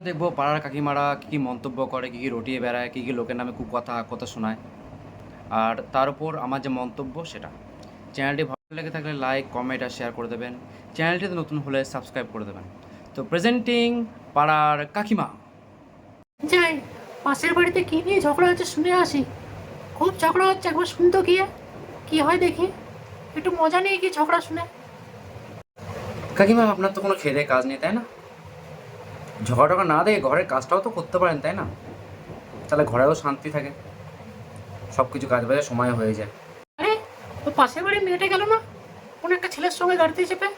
দেখব পাড়ার কাকিমারা কী কী মন্তব্য করে কী কী রটিয়ে বেড়ায় কী কী লোকের নামে কুকথা কথা শোনায়। আর তার উপর আমার যে মন্তব্য সেটা। চ্যানেলটি ভালো লেগে থাকলে লাইক কমেন্ট আর শেয়ার করে দেবেন। চ্যানেলটিতে নতুন হলে সাবস্ক্রাইব করে দেবেন। তো প্রেজেন্টিং পাড়ার কাকিমা। যাই পাশের বাড়িতে কি নিয়ে ঝগড়া হচ্ছে শুনে আসি। খুব ঝগড়া হচ্ছে একবার শুনতো গিয়ে। কি হয় দেখি। একটু মজা নিয়ে কি ঝগড়া শুনে। কাকিমা আপনার তো কোনো খেদে কাজ নেই তাই না? ঝগড়া টগড়া না দিয়ে ঘরের কাজটাও তো করতে পারেন তাই না? তাহলে ঘরেও শান্তি থাকে। সব কিছু কাজ বাজে সময় হয়ে যায়। আরে ওই পাশের বাড়ি মেয়েটা গেল না? কোন একটা ছেলের সঙ্গে গাড়িতে চেপে?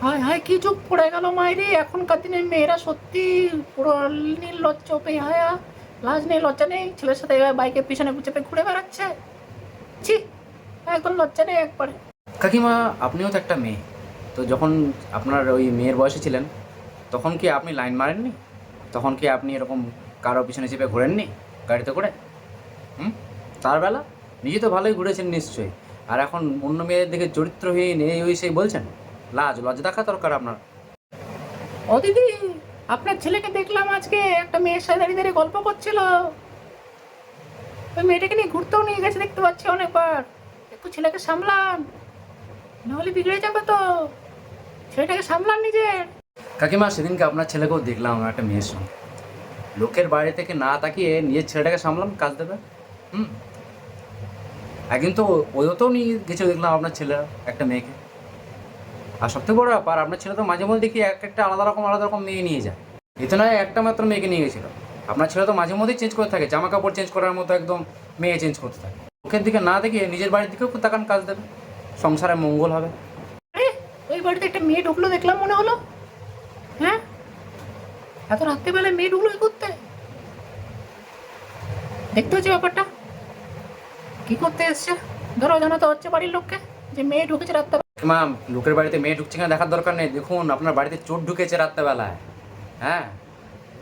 হায় হায় কি যুগ পড়ে গেল মায়েরে এখনকার দিনের মেয়েরা সত্যি পুরো নির্লজ্জ হায়া লাজ নেই লজ্জা নেই। ছেলের সাথে বাইকের পিছনে চেপে ঘুরে বেড়াচ্ছে। ছি একদম লজ্জা নেই একবারে। কাকিমা আপনিও তো একটা মেয়ে। তো যখন আপনার ওই মেয়ের বয়সে ছিলেন তখন কি আপনি লাইন মারেননি? তখন কি আপনি এরকম কারও পিছনে চেপে ঘোরেননি? গাড়িতে করে? হুম? তার বেলা নিজে তো ভালোই ঘুরেছেন নিশ্চয়ই। আর এখন অন্য মেয়েদের দিকে চরিত্রহীন এই ওই সেই বলছেন? লাজ, লজ্জা দেখা দরকার আপনার। ও দিদি, আপনার ছেলেকে দেখলাম আজকে একটা মেয়ের সাথে দাঁড়িয়ে দাঁড়িয়ে গল্প করছিল। ওই মেয়েটাকে নিয়ে ঘুরতেও নিয়ে গেছে দেখতে পাচ্ছি অনেকবার। একটু ছেলেকে সামলান নাহলে বিগড়ে যাবে তো। ছেলেটাকে সামলান নিজের। কাকিমা, সেদিনকে আপনার ছেলেকেও দেখলাম আমার একটা মেয়ের সঙ্গে। লোকের বাড়ি থেকে না তাকিয়ে নিজের ছেলেটাকে সামলাম, কাজ দেবে। হুম। একদিন তো ওদেরও নিয়ে গেছে দেখলাম আপনার ছেলেরা একটা মেয়েকে। আর সবথেকে বড় ব্যাপার, আপনার ছেলে তো মাঝে মধ্যে দেখি এক একটা আলাদা রকম আলাদা রকম মেয়ে নিয়ে যায়। এতে নয়, একটা মাত্র মেয়েকে নিয়ে গেছিল। আপনার ছেলে তো মাঝে মধ্যেই চেঞ্জ করতে থাকে, জামা কাপড় চেঞ্জ করার মতো একদম মেয়ে চেঞ্জ করতে থাকে। লোকের দিকে না দেখিয়ে নিজের বাড়ির দিকেও তাকান, কাজ দেবে। সংসারে মঙ্গল হবে। ওই বাড়িতে একটা মেয়ে ঢুকলো, দেখলাম মনে হলো হ্যাঁ? এত রাত্রিবেলায় মেয়ে ঢুকলো করতে? দেখতে হচ্ছে ব্যাপারটা? কি করতে এসছে? ধরো জানাতে হচ্ছে বাড়ির লোককে, যে মেয়ে ঢুকেছে রাত্রে মা, লোকের বাড়িতে মেয়ে ঢুকছে কিনা দেখার দরকার নেই। দেখুন, আপনার বাড়িতে চোর ঢুকেছে রাত্রেবেলায়। হ্যাঁ?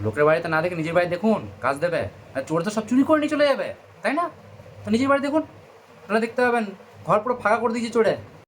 লোকের বাড়িতে না দেখে নিজের বাড়ি দেখুন, কাজ দেবে। চোর তো সব চুরি করে নিয়ে চলে যাবে, তাই না? তো নিজের বাড়ি দেখুন। তাহলে দেখতে পাবেন, ঘর পুরো ফাঁকা করে দিয়েছে চোরে।